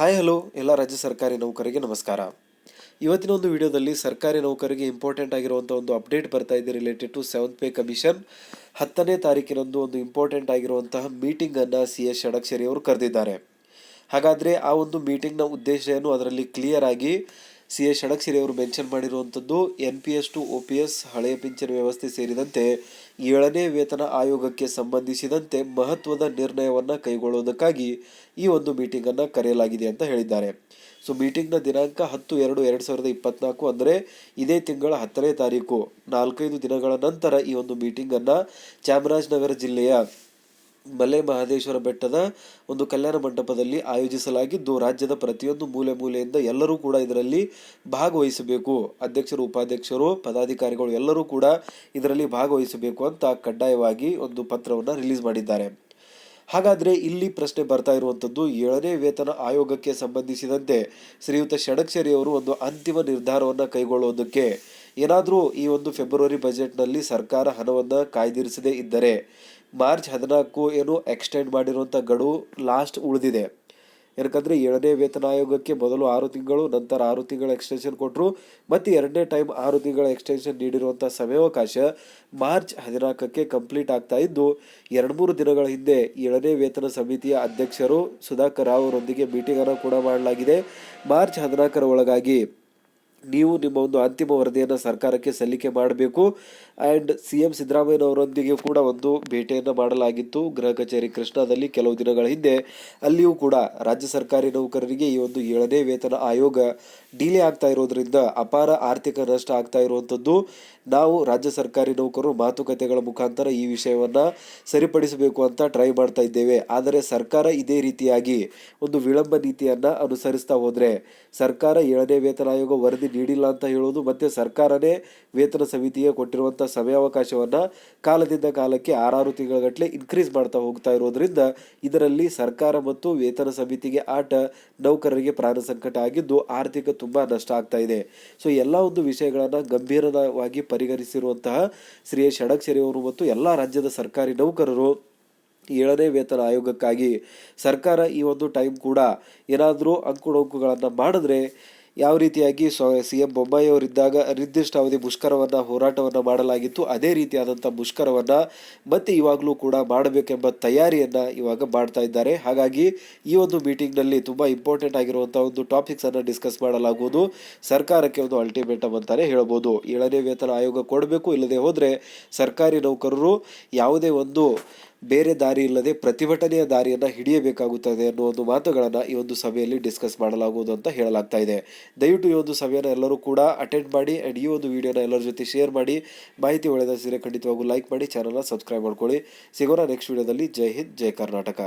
Hi hello ಎಲ್ಲ ರಾಜ್ಯ ಸರ್ಕಾರಿ ನೌಕರಿಗೆ ನಮಸ್ಕಾರ. ಇವತ್ತಿನ ಒಂದು ವಿಡಿಯೋದಲ್ಲಿ ಸರ್ಕಾರಿ ನೌಕರಿಗೆ ಇಂಪಾರ್ಟೆಂಟ್ ಆಗಿರುವಂಥ ಒಂದು ಅಪ್ಡೇಟ್ ಬರ್ತಾ ಇದೆ related to seventh pay commission ಹತ್ತನೇ ತಾರೀಕಿನಂದು ಒಂದು ಇಂಪಾರ್ಟೆಂಟ್ ಆಗಿರುವಂತಹ ಮೀಟಿಂಗನ್ನು ಸಿ ಎಸ್ ಷಡಕ್ಷರಿ ಅವರು ಕರೆದಿದ್ದಾರೆ. ಹಾಗಾದರೆ ಆ ಒಂದು ಮೀಟಿಂಗ್ನ ಉದ್ದೇಶ ಏನು? ಅದರಲ್ಲಿ ಕ್ಲಿಯರ್ ಆಗಿ ಸಿ ಎಸ್ ಷಡಕ್ಷರಿ ಅವರು ಮೆನ್ಷನ್ ಮಾಡಿರುವಂಥದ್ದು N P S to O P S ಹಳೆಯ ಪಿಂಚಣಿ ವ್ಯವಸ್ಥೆ ಸೇರಿದಂತೆ ಏಳನೇ ವೇತನ ಆಯೋಗಕ್ಕೆ ಸಂಬಂಧಿಸಿದಂತೆ ಮಹತ್ವದ ನಿರ್ಣಯವನ್ನು ಕೈಗೊಳ್ಳುವುದಕ್ಕಾಗಿ ಈ ಒಂದು ಮೀಟಿಂಗನ್ನು ಕರೆಯಲಾಗಿದೆ ಅಂತ ಹೇಳಿದ್ದಾರೆ. ಸೊ, ಮೀಟಿಂಗ್ನ ದಿನಾಂಕ ಹತ್ತು ಎರಡು ಎರಡು ಸಾವಿರದ ಇಪ್ಪತ್ನಾಲ್ಕು ಅಂದರೆ ಇದೇ ತಿಂಗಳ ಹತ್ತನೇ ತಾರೀಕು. ನಾಲ್ಕೈದು ದಿನಗಳ ನಂತರ ಈ ಒಂದು ಮೀಟಿಂಗನ್ನು ಚಾಮರಾಜನಗರ ಜಿಲ್ಲೆಯ ಮಲೆ ಮಹದೇಶ್ವರ ಬೆಟ್ಟದ ಒಂದು ಕಲ್ಯಾಣ ಮಂಟಪದಲ್ಲಿ ಆಯೋಜಿಸಲಾಗಿದ್ದು, ರಾಜ್ಯದ ಪ್ರತಿಯೊಂದು ಮೂಲೆ ಮೂಲೆಯಿಂದ ಎಲ್ಲರೂ ಕೂಡ ಇದರಲ್ಲಿ ಭಾಗವಹಿಸಬೇಕು. ಅಧ್ಯಕ್ಷರು, ಉಪಾಧ್ಯಕ್ಷರು, ಪದಾಧಿಕಾರಿಗಳು ಎಲ್ಲರೂ ಕೂಡ ಇದರಲ್ಲಿ ಭಾಗವಹಿಸಬೇಕು ಅಂತ ಕಡ್ಡಾಯವಾಗಿ ಒಂದು ಪತ್ರವನ್ನು ರಿಲೀಸ್ ಮಾಡಿದ್ದಾರೆ. ಹಾಗಾದರೆ ಇಲ್ಲಿ ಪ್ರಶ್ನೆ ಬರ್ತಾ ಇರುವಂಥದ್ದು ಏಳನೇ ವೇತನ ಆಯೋಗಕ್ಕೆ ಸಂಬಂಧಿಸಿದಂತೆ ಶ್ರೀಯುತ ಷಡಕ್ಷರಿಯವರು ಒಂದು ಅಂತಿಮ ನಿರ್ಧಾರವನ್ನು ಕೈಗೊಳ್ಳುವುದಕ್ಕೆ ಏನಾದರೂ ಈ ಒಂದು ಫೆಬ್ರವರಿ ಬಜೆಟ್ನಲ್ಲಿ ಸರ್ಕಾರ ಹಣವನ್ನು ಕಾಯ್ದಿರಿಸದೇ ಇದ್ದರೆ ಮಾರ್ಚ್ ಹದಿನಾಲ್ಕು ಏನು ಎಕ್ಸ್ಟೆಂಡ್ ಮಾಡಿರುವಂಥ ಗಡು ಲಾಸ್ಟ್ ಉಳಿದಿದೆ. ಯಾಕಂದರೆ ಏಳನೇ ವೇತನ ಆಯೋಗಕ್ಕೆ ಮೊದಲು ಆರು ತಿಂಗಳು, ನಂತರ ಆರು ತಿಂಗಳ ಎಕ್ಸ್ಟೆನ್ಷನ್ ಕೊಟ್ಟರು ಮತ್ತು ಎರಡನೇ ಟೈಮ್ ಆರು ತಿಂಗಳ ಎಕ್ಸ್ಟೆನ್ಷನ್ ನೀಡಿರುವಂಥ ಸಮಯಾವಕಾಶ ಮಾರ್ಚ್ ಹದಿನಾಲ್ಕಕ್ಕೆ ಕಂಪ್ಲೀಟ್ ಆಗ್ತಾ ಇದ್ದು, ಎರಡು ಮೂರು ದಿನಗಳ ಹಿಂದೆ ಏಳನೇ ವೇತನ ಸಮಿತಿಯ ಅಧ್ಯಕ್ಷರು ಸುಧಾಕರ್ ರಾವ್ ಅವರೊಂದಿಗೆ ಮೀಟಿಂಗನ್ನು ಕೂಡ ಮಾಡಲಾಗಿದೆ. ಮಾರ್ಚ್ ಹದಿನಾಲ್ಕರ ಒಳಗಾಗಿ ನೀವು ನಿಮ್ಮ ಒಂದು ಅಂತಿಮ ವರದಿಯನ್ನು ಸರ್ಕಾರಕ್ಕೆ ಸಲ್ಲಿಕೆ ಮಾಡಬೇಕು. ಆ್ಯಂಡ್ ಸಿ ಎಂ ಸಿದ್ದರಾಮಯ್ಯನವರೊಂದಿಗೆ ಕೂಡ ಒಂದು ಭೇಟಿಯನ್ನು ಮಾಡಲಾಗಿತ್ತು. ಗೃಹ ಕಚೇರಿ ಕೃಷ್ಣಾದಲ್ಲಿ ಕೆಲವು ದಿನಗಳ ಹಿಂದೆ. ಅಲ್ಲಿಯೂ ಕೂಡ ರಾಜ್ಯ ಸರ್ಕಾರಿ ನೌಕರರಿಗೆ ಈ ಒಂದು ಏಳನೇ ವೇತನ ಆಯೋಗ ಡಿಲೇ ಆಗ್ತಾ ಇರೋದ್ರಿಂದ ಅಪಾರ ಆರ್ಥಿಕ ನಷ್ಟ ಆಗ್ತಾ ಇರುವಂಥದ್ದು. ನಾವು ರಾಜ್ಯ ಸರ್ಕಾರಿ ನೌಕರರು ಮಾತುಕತೆಗಳ ಮುಖಾಂತರ ಈ ವಿಷಯವನ್ನು ಸರಿಪಡಿಸಬೇಕು ಅಂತ ಟ್ರೈ ಮಾಡ್ತಾ ಇದ್ದೇವೆ. ಆದರೆ ಸರ್ಕಾರ ಇದೇ ರೀತಿಯಾಗಿ ಒಂದು ವಿಳಂಬ ನೀತಿಯನ್ನು ಅನುಸರಿಸ್ತಾ ಹೋದರೆ ಸರ್ಕಾರ ಏಳನೇ ವೇತನ ಆಯೋಗ ವರದಿ ನೀಡಿಲ್ಲ ಅಂತ ಹೇಳೋದು ಮತ್ತೆ ಸರ್ಕಾರನೇ ವೇತನ ಸಮಿತಿಗೆ ಕೊಟ್ಟಿರುವಂಥ ಸಮಯಾವಕಾಶವನ್ನು ಕಾಲದಿಂದ ಕಾಲಕ್ಕೆ ಆರಾರು ತಿಂಗಳಗಟ್ಟಲೆ ಇನ್ಕ್ರೀಸ್ ಮಾಡ್ತಾ ಹೋಗ್ತಾ ಇರೋದ್ರಿಂದ ಇದರಲ್ಲಿ ಸರ್ಕಾರ ಮತ್ತು ವೇತನ ಸಮಿತಿಗೆ ಆಟ ನೌಕರರಿಗೆ ಪ್ರಾಣ ಸಂಕಟ ಆಗಿದ್ದು ಆರ್ಥಿಕ ತುಂಬಾ ನಷ್ಟ ಆಗ್ತಾ ಇದೆ. ಸೊ ಎಲ್ಲ ಒಂದು ವಿಷಯಗಳನ್ನು ಗಂಭೀರವಾಗಿ ಪರಿಗಣಿಸಿರುವಂತಹ ಶ್ರೀ ಷಡಕ್ಷರಿ ಅವರು ಮತ್ತು ಎಲ್ಲ ರಾಜ್ಯದ ಸರ್ಕಾರಿ ನೌಕರರು ಏಳನೇ ವೇತನ ಆಯೋಗಕ್ಕಾಗಿ ಸರ್ಕಾರ ಈ ಒಂದು ಟೈಮ್ ಕೂಡ ಏನಾದರೂ ಅಂಕುಡೊಂಕುಗಳನ್ನು ಮಾಡಿದ್ರೆ ಯಾವ ರೀತಿಯಾಗಿ ಸ್ವ ಸಿ ಎಂ ಬೊಬ್ಬಾಯಿಯವರಿದ್ದಾಗ ನಿರ್ದಿಷ್ಟ ಅವಧಿ ಮುಷ್ಕರವನ್ನು ಹೋರಾಟವನ್ನು ಮಾಡಲಾಗಿತ್ತು. ಅದೇ ರೀತಿಯಾದಂಥ ಮುಷ್ಕರವನ್ನು ಮತ್ತೆ ಇವಾಗಲೂ ಕೂಡ ಮಾಡಬೇಕೆಂಬ ತಯಾರಿಯನ್ನು ಇವಾಗ ಮಾಡ್ತಾ ಇದ್ದಾರೆ. ಹಾಗಾಗಿ ಈ ಒಂದು ಮೀಟಿಂಗ್ನಲ್ಲಿ ತುಂಬ ಇಂಪಾರ್ಟೆಂಟ್ ಆಗಿರುವಂಥ ಒಂದು ಟಾಪಿಕ್ಸನ್ನು ಡಿಸ್ಕಸ್ ಮಾಡಲಾಗುವುದು. ಸರ್ಕಾರಕ್ಕೆ ಒಂದು ಅಲ್ಟಿಮೇಟಮ್ ಅಂತಲೇ ಹೇಳ್ಬೋದು. ಏಳನೇ ವೇತನ ಆಯೋಗ ಕೊಡಬೇಕು, ಇಲ್ಲದೆ ಹೋದರೆ ಸರ್ಕಾರಿ ನೌಕರರು ಯಾವುದೇ ಒಂದು ಬೇರೆ ದಾರಿ ಇಲ್ಲದೆ ಪ್ರತಿಭಟನೆಯ ದಾರಿಯನ್ನು ಹಿಡಿಯಬೇಕಾಗುತ್ತದೆ ಅನ್ನೋ ಒಂದು ಮಾತುಗಳನ್ನು ಈ ಒಂದು ಸಭೆಯಲ್ಲಿ ಡಿಸ್ಕಸ್ ಮಾಡಲಾಗುವುದು ಅಂತ ಹೇಳಲಾಗ್ತಾ ಇದೆ. ದಯವಿಟ್ಟು ಈ ಒಂದು ಸಭೆಯನ್ನು ಎಲ್ಲರೂ ಕೂಡ ಅಟೆಂಡ್ ಮಾಡಿ ಆ್ಯಂಡ್ ಈ ಒಂದು ವಿಡಿಯೋನ ಎಲ್ಲರ ಜೊತೆ ಶೇರ್ ಮಾಡಿ. ಮಾಹಿತಿ ಒಳ್ಳೆಯದ ಖಂಡಿತವಾಗೂ ಲೈಕ್ ಮಾಡಿ ಚಾನಲ್ನ ಸಬ್ಸ್ಕ್ರೈಬ್ ಮಾಡ್ಕೊಳ್ಳಿ. ಸಿಗೋಣ ನೆಕ್ಸ್ಟ್ ವಿಡಿಯೋದಲ್ಲಿ ಜೈ ಹಿಂದ್, ಜೈ ಕರ್ನಾಟಕ.